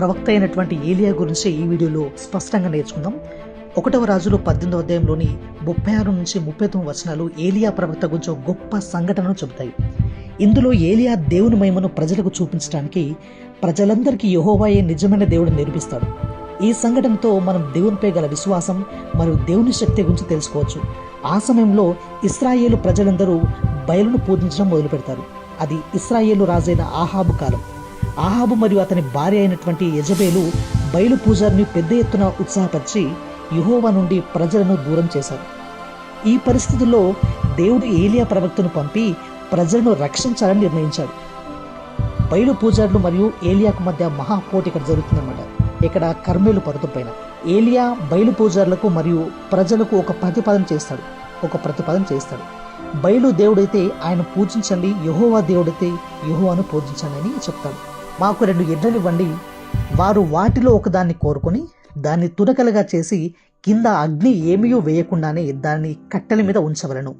ప్రవక్త అయినటువంటి ఏలియా గురించి ఈ వీడియోలో స్పష్టంగా నేర్చుకుందాం. ఒకటవ రాజులు పద్దెనిమిదవ అధ్యాయంలోని ముప్పై ఆరు నుంచి ముప్పై తొమ్మిది వచనాలు ఏలియా ప్రవక్త గురించి గొప్ప సంఘటనను చెబుతాయి. ఇందులో ఏలియా దేవుని మహిమను ప్రజలకు చూపించడానికి ప్రజలందరికీ యహోవాయే నిజమైన దేవుడు నిరూపిస్తాడు. ఈ సంఘటనతో మనం దేవునిపై గల విశ్వాసం మరియు దేవుని శక్తి గురించి తెలుసుకోవచ్చు. ఆ సమయంలో ఇస్రాయేలు ప్రజలందరూ బయలును పూజించడం మొదలు పెడతారు అది ఇస్రాయేలు రాజైన ఆహాబు కాలం. ఆహాబు మరియు అతని భార్య అయినటువంటి యజబేలు బయలు పూజారిని పెద్ద ఎత్తున ఉత్సాహపరిచి యుహోవా నుండి ప్రజలను దూరం చేశారు. ఈ పరిస్థితుల్లో దేవుడు ఏలియా ప్రవక్తను పంపి ప్రజలను రక్షించాలని నిర్ణయించాడు. బయలు పూజారులు మరియు ఏలియాకు మధ్య మహాపోటీ ఇక్కడ జరుగుతుందన్నమాట. ఇక్కడ కర్మేలు పర్వతం పైన. ఏలియా బయలు పూజారులకు మరియు ప్రజలకు ఒక ప్రతిపాదన చేస్తాడు. ఒక ప్రతిపాదన చేస్తాడు. బయలు దేవుడైతే ఆయన పూజించండి యహోవా దేవుడైతే యహోవాను పూజించండి అని చెప్తాడు. మాకు రెండు ఎడ్లను ఇవ్వండి. వారు వాటిలో ఒకదాన్ని కోరుకొని దాన్ని తునకలుగా చేసి కింద అగ్ని ఏమీయూ వేయకుండానే దాన్ని కట్టెల మీద ఉంచవలను.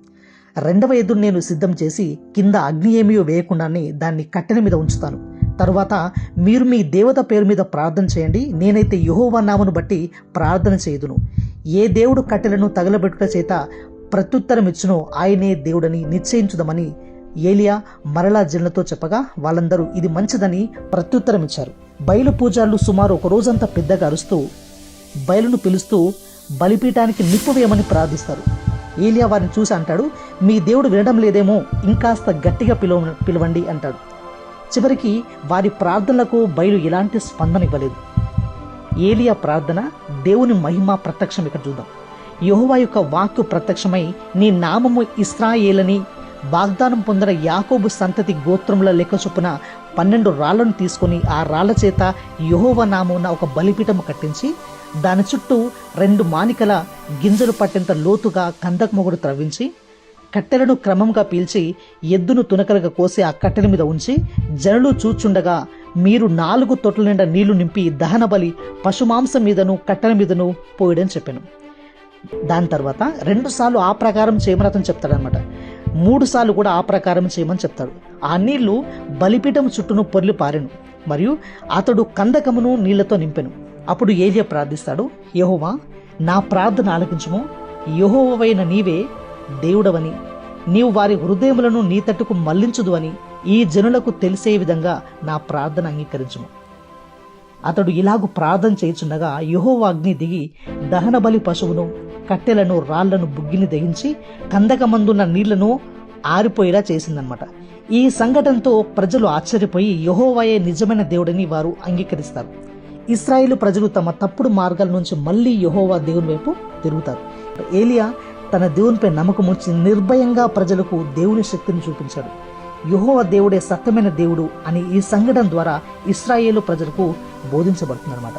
రెండవ ఎద్దును నేను సిద్ధం చేసి కింద అగ్ని ఏమీయో వేయకుండానే దాన్ని కట్టెల మీద ఉంచుతాను. తరువాత మీరు మీ దేవత పేరు మీద ప్రార్థన చేయండి. నేనైతే యహోవా నామను బట్టి ప్రార్థన చేయుదును. ఏ దేవుడు కట్టెలను తగలబెట్టుట చేత ప్రత్యుత్తరం ఇచ్చునో ఆయనే దేవుడని నిశ్చయించుదమని ఏలియా మరలా జనులతో చెప్పగా వాళ్ళందరూ ఇది మంచిదని ప్రత్యుత్తరం ఇచ్చారు బయలు పూజారులు సుమారు ఒక రోజంతా పెద్దగా అరుస్తూ బయలును పిలుస్తూ బలిపీఠానికి నిప్పు వేయమని ప్రార్థిస్తారు. ఏలియా వారిని చూసి అంటాడు మీ దేవుడు వినడం లేదేమో ఇంకాస్త గట్టిగా పిలువ పిలవండి అంటాడు. చివరికి వారి ప్రార్థనలకు బయలు ఎలాంటి స్పందన ఇవ్వలేదు ఏలియా ప్రార్థన దేవుని మహిమ ప్రత్యక్షం. ఇక్కడ చూద్దాం. యహోవా యొక్క వాక్కు ప్రత్యక్షమై నీ నామము ఇస్రాయేలని వాగ్దానం పొందిన యాకోబు సంతతి గోత్రముల లెక్క చొప్పున పన్నెండు రాళ్ళను తీసుకొని ఆ రాళ్ళ చేత యహోవ నామున ఒక బలిపీఠము కట్టించి దాని చుట్టూ రెండు మానికల గింజలు పట్టేంత లోతుగా కందకమొగుడు త్రవ్వించి కట్టెలను క్రమంగా పీల్చి ఎద్దును తునకలుగా కోసి ఆ కట్టెల మీద ఉంచి జనులు చూచుండగా మీరు నాలుగు తొట్ల నిండా నీళ్ళు నింపి దహన బలి పశుమాంసం మీదను కట్టెల మీదను పోయడని చెప్పాను. దాని తర్వాత రెండుసార్లు ఆ ప్రకారం చేయమని అతను చెప్తాడనమాట మూడుసార్లు కూడా ఆ ప్రకారం చేయమని చెప్తాడు. ఆ నీళ్ళు బలిపీఠం చుట్టూను పొర్లి పారెను. మరియు అతడు కందకమును నీళ్ళతో నింపెను. అప్పుడు ఏలియా ప్రార్థిస్తాడు యహోవా నా ప్రార్థన ఆలకించుము. యహోవైన నీవే దేవుడవని. నీవు వారి హృదయములను నీ తట్టుకు మళ్ళించుదు అని ఈ జనులకు తెలిసే విధంగా నా ప్రార్థన అంగీకరించుము. అతడు ఇలాగు ప్రార్థన చేయుచుండగా యహోవాగ్ని దిగి దహన బలి పశువును కట్టెలను రాళ్ళను బుగ్గిని దహించి కందకమందున్న నీళ్ళను ఆరిపోయేలా చేసిందనమాట ఈ సంఘటనతో ప్రజలు ఆశ్చర్యపోయి యహోవాయే నిజమైన దేవుడని వారు అంగీకరిస్తారు. ఇస్రాయేలు ప్రజలు తమ తప్పుడు మార్గాల నుంచి మళ్ళీ యహోవా దేవుని వైపు తిరుగుతారు. ఏలియా తన దేవునిపై నమ్మకం ఉంచి నిర్భయంగా ప్రజలకు దేవుని శక్తిని చూపించాడు. యహోవ దేవుడే సత్యమైన దేవుడు అని ఈ సంఘటన ద్వారా ఇస్రాయేలు ప్రజలకు బోధించబడుతుందన్నమాట.